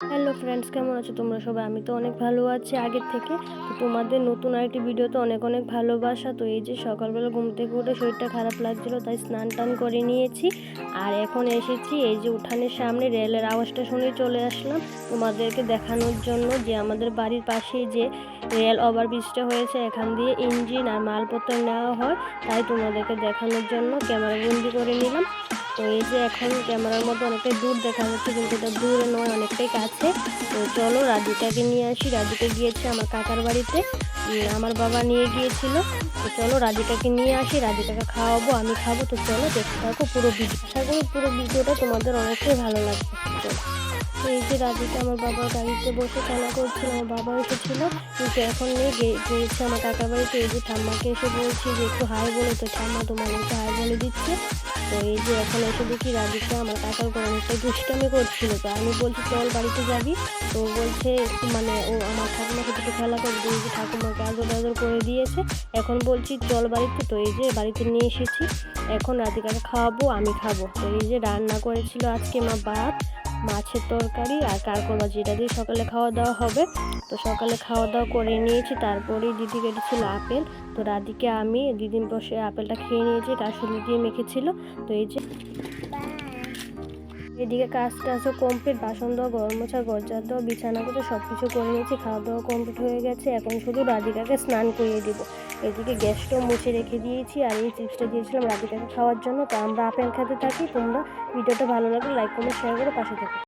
Hello friends কেমন আছো তোমরা সবাই? আমি তো অনেক ভালো আছি আগের থেকে। তো তোমাদের নতুন আরেকটি ভিডিওতে অনেক অনেক ভালোবাসা। তো এই যে সকালবেলা ঘুম থেকে উঠে শরীরটা খারাপ লাগছিল, তাই স্নান টান করে নিয়েছি। আর এখন এসেছি, এই যে উঠানের সামনে রেলের আওয়াজটা শুনে চলে আসলাম তোমাদেরকে দেখানোর জন্য যে আমাদের বাড়ির পাশেই যে রেল ওভারব্রিজটা হয়েছে, এখান দিয়ে ইঞ্জিন আর মালপত্র নেওয়া হয়। তাই তোমাদেরকে দেখানোর জন্য ক্যামেরা বন্দি করে নিলাম। তো এই যে এখন ক্যামেরার মধ্যে অনেকটাই দূর দেখা যাচ্ছে, কিন্তু এটা দূরে নয়, অনেকটাই কাছে। তো চলো রাজুটাকে নিয়ে আসি। রাজুকে গিয়েছে আমার কাকার বাড়িতে। আমার বাবা নিয়ে গিয়েছিল। তো চলো রাজুটাকে নিয়ে আসি। রাজুটাকে খাওয়াবো, আমি খাব। তো চলো দেখতে থাকো পুরো ভিডিও। আশা করি পুরো ভিডিওটা তোমাদের অনেকটাই ভালো লাগবে। চলো এই যে রাধিকা আমার বাবার গাড়িতে বসে খেলা করছিল আমার বাবা এসেছিল, কিন্তু এখন গে- গিয়েছে আমার কাকার বাড়িতে, এই যে ঠাম্মাকে এসে বলছি যে একটু হাই বলে তো, ঠাম্মা তোমাদেরকে হাই বলে দিচ্ছে। তো এই যে এখন এসে দেখি রাধিকা আমার কাকার উপর অনেকটা দুষ্টামি করছিল, তো আমি বলছি, চল বাড়িতে যাবি। তো বলছে মানে ও আমার সাথে একটু খেলা করবে, এই যে ঠাকুমাকে আদর আদর করে দিয়েছে। এখন বলছি, চল বাড়িতে। তো এই যে বাড়িতে নিয়ে এসেছি। এখন রাধিকাকে খাওয়াবো, আমি খাব। তো এই যে রান্না করেছিল আজকে মা ভাত মাছের তরকারি আর কারকল ভাজি। এটা দিয়ে সকালে খাওয়া দাওয়া হবে। তো সকালে খাওয়া দাওয়া করে নিয়েছি, তারপরেই দিদি কেটেছিল আপেল। তো রাধিকে আমি দিদিন বসে আপেলটা খেয়ে নিয়েছি, কাশুলি দিয়ে মেখেছিল। তো এই যে এদিকে কাজ টাজও কমপ্লিট বাসন দেওয়া গরম মোছা গরজা দেওয়া বিছানা করতে সব কিছু করে নিয়েছি খাওয়া দাওয়া কমপ্লিট হয়ে গেছে, এখন শুধু রাধিকাকে স্নান করিয়ে দিব। এদিকে গ্যাসটাও মুছে রেখে দিয়েছি, আর এই চিপসটা দিয়েছিলাম রাধিকাকে খাওয়ার জন্য, তো আমরা আপেল খেতে থাকি, তোমরা ভিডিওটা ভালো লাগলে লাইক কমেন্ট শেয়ার করে পাশে থাকো।